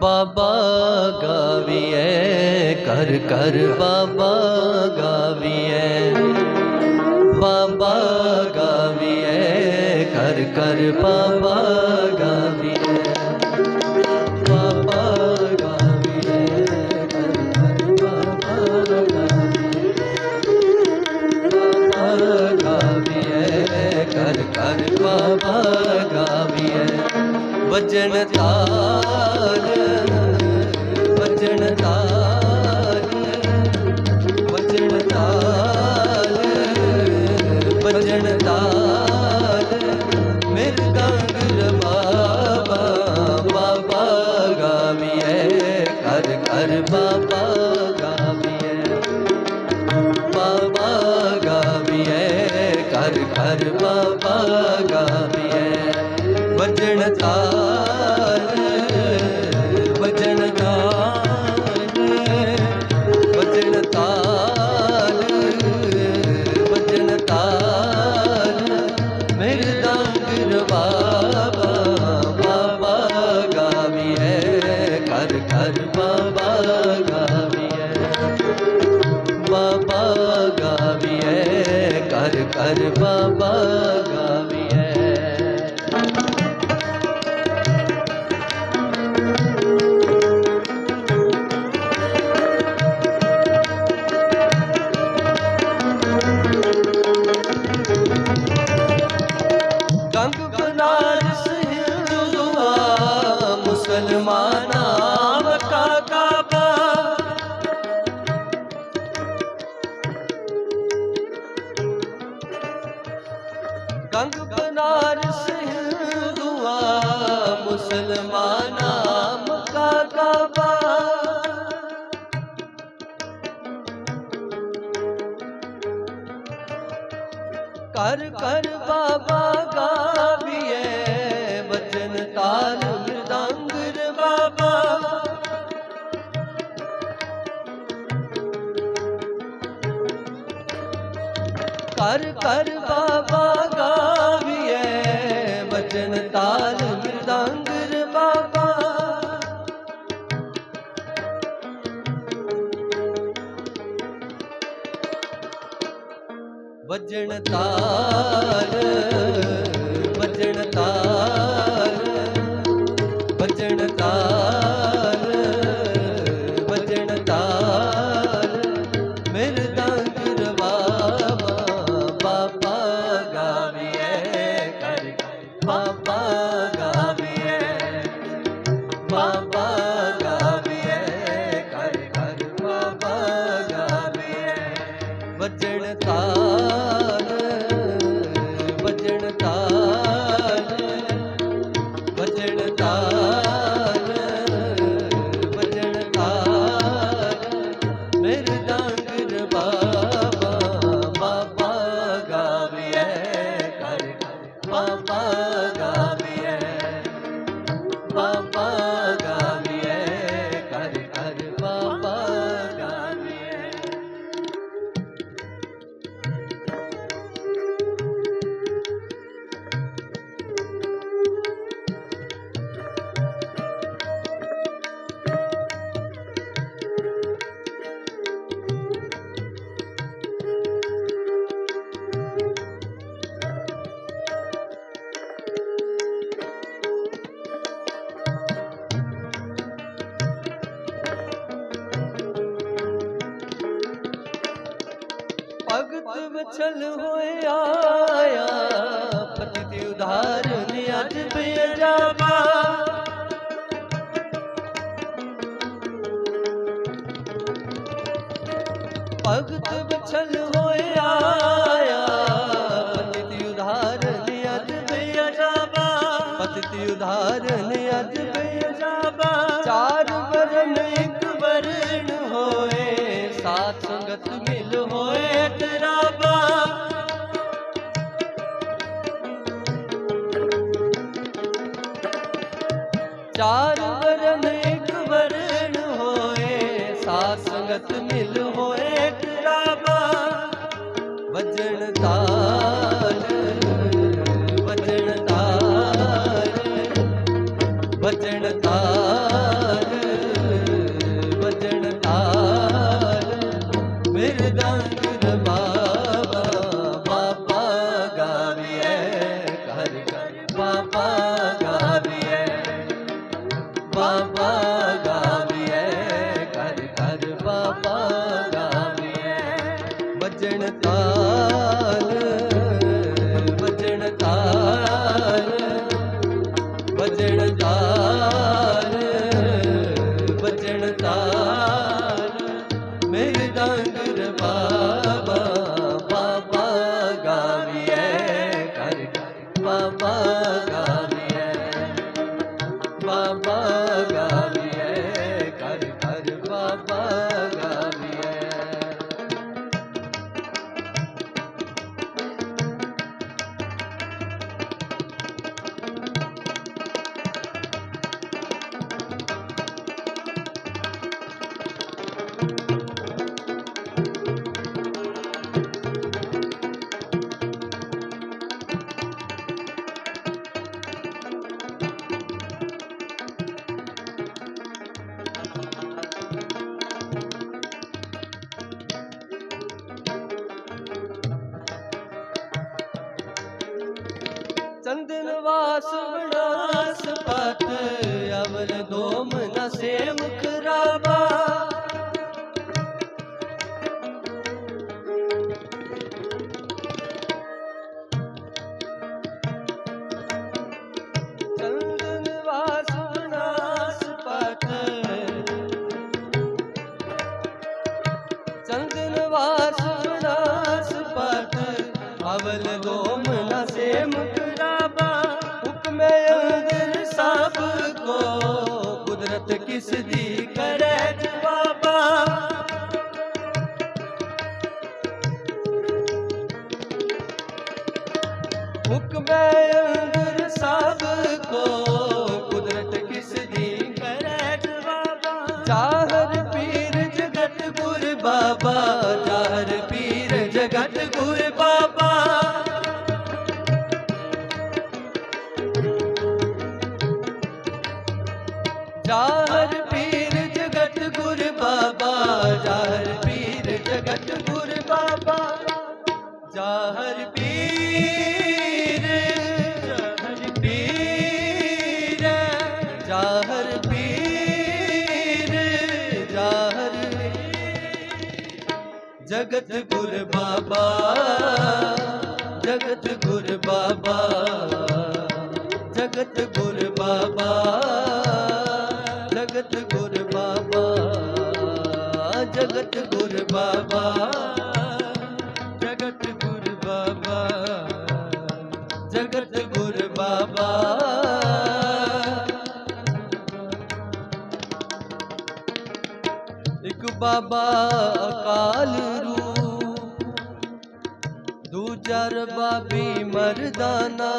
ਬਾਬਾ ਗਾਵੀਐ ਕਰ ਕਰ ਬਾਬਾ ਗਾਵੀਐ ਬਾਬਾ ਗਾਵੀਐ ਕਰ ਕਰ ਬਾਬਾ ਵਜਨ ਤਾਲ ਵਜਨ ਤਾਰ ਵਜਨ ਤਾਲ ਵਜਣ ਤਾਲ। ਮੇਰੇ ਗੰਗ ਬਾਬਾ ਬਾਬਾ ਗਾਵੀਐ ਕਰ ਕਰ ਬਾਬਾ ਗਾਵੀਐ। ਬਾਬਾ ਗਾਵੀਐ ਕਰ ਕਰ ਬਾਬਾ ਗਾਵੀਐ। ਵਜਣ ਤਾ ਗੰਗ ਬਨਾਰਸ ਹਿੰਦੂਆ ਮੁਸਲਮਾਨਾਂ ਮੱਕਾ ਕਾਬਾ। ਕਰ ਕਰ ਬਾਬਾ ਗਾਵੀਏ, ਬਚਨ ਤਾਲ ਮ੍ਰਿਦੰਗਰ ਬਾਬਾ। ਕਰ ਕਰ ਬਾਬਾ ਵਜਣ ਤਾਰ ਵਜਣ ਤਾਰ ਵਜਣ ਤਾਰ ਵਜਣ ਤਾਰ ਮੇਰੇ ਦਾੰਗਰ ਬਾਬਾ ਬਾਬਾ ਗਾਵੀਐ ਕਰ ਬਾਬਾ ਗਾਵੀਐ ਬਾਬਾ ਭਗਤ ਵਿਛਲ ਹੋਇਆ ਆਇਆ। ਪਤਿ ਉਧਾਰਨ ਅਜ ਬੇਜਾਬਾ ਭਗਤ ਵਿਛਲ ਹੋਇਆ ਆਇਆ। ਪਤਿ ਉਧਾਰਨ ਅਜ ਬੇਜਾਬਾ ਪਤਿ ਉਧਾਰਨ ਅਜ ਬੇਜਾਬਾ ਚਾਰ ਵਰਨ ਸਾਧ ਸੰਗਤ ਮਿਲ ਹੋਏ ਤੇਰਾ ਵਜਣ ਦਾ ਕੁਦਰਤ ਕਿਸ ਦੀ ਕਰੈ ਜਵਾਬਾ? ਹੁਕਮੇ ਅੰਦਰ ਸਭ ਕੋ, ਕੁਦਰਤ ਕਿਸ ਦੀ ਕਰੈ ਜਵਾਬਾ? ਚਾਹਰ ਪੀਰ ਜਗਤ ਗੁਰ ਬਾਬਾ ਚਾਹਰ ਪੀਰ ਜਗਤ ਗੁਰ ਬਾਬਾ। जगत गुर बाबा, जगत गुर बाबा, जगत गुर बाबा, जगत गुर बाबा, जगत गुर बाबा, जगत गुर बाबा, जगत गुर बाबा। एक बाबा अकाल जर बाबी मरदाना।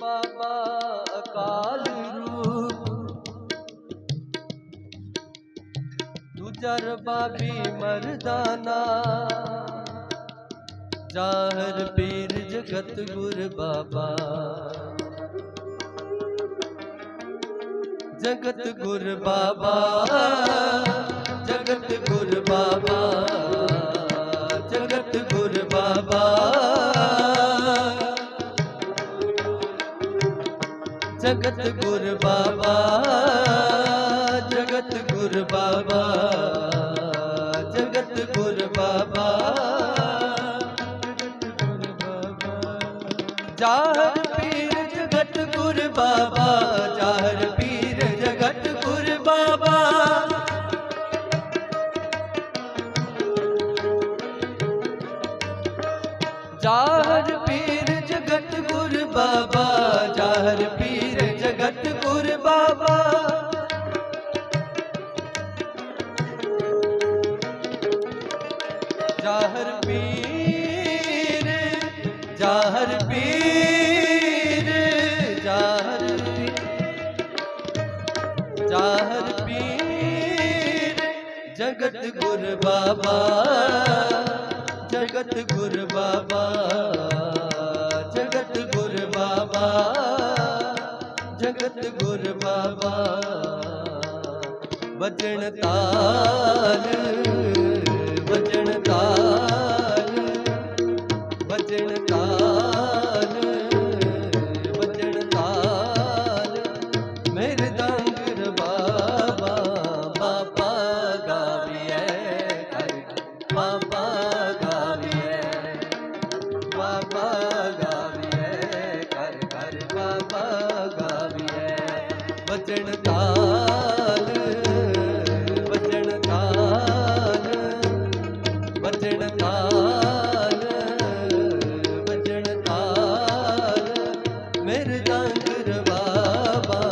बाबा अकाल रूप। ਜਾਹਰ ਪੀਰ ਜਗਤ ਗੁਰ ਬਾਬਾ। ਜਗਤ ਗੁਰ ਬਾਬਾ, ਜਗਤ ਗੁਰ ਬਾਬਾ, ਜਗਤ ਗੁਰ ਬਾਬਾ। ਜਗਤ ਗੁਰ ਬਾਬਾ, ਜਗਤ ਗੁਰ ਬਾਬਾ। ਜਾਹਰ ਪੀਰ ਜਗਤ ਗੁਰ ਬਾਬਾ, ਜਾਹਰ ਪੀਰ ਜਗਤ ਗੁਰ ਬਾਬਾ। ਜਾਹਰ ਪੀਰ ਜਗਤ ਗੁਰ ਬਾਬਾ, ਜਾਹਰ ਪੀਰ ਜਗਤ ਗੁਰ ਬਾਬਾ। ਜਾਹਰ ਪੀਰ ਜਾਹਰ ਪੀਰ ਗੁਰ ਬਾਬਾ, ਜਗਤ ਗੁਰ ਬਾਬਾ, ਜਗਤ ਗੁਰ ਬਾਬਾ, ਜਗਤ ਗੁਰ ਬਾਬਾ। ਵਜਣ ਤਾਲ ਵਜਣ ਤਾਲ। baba.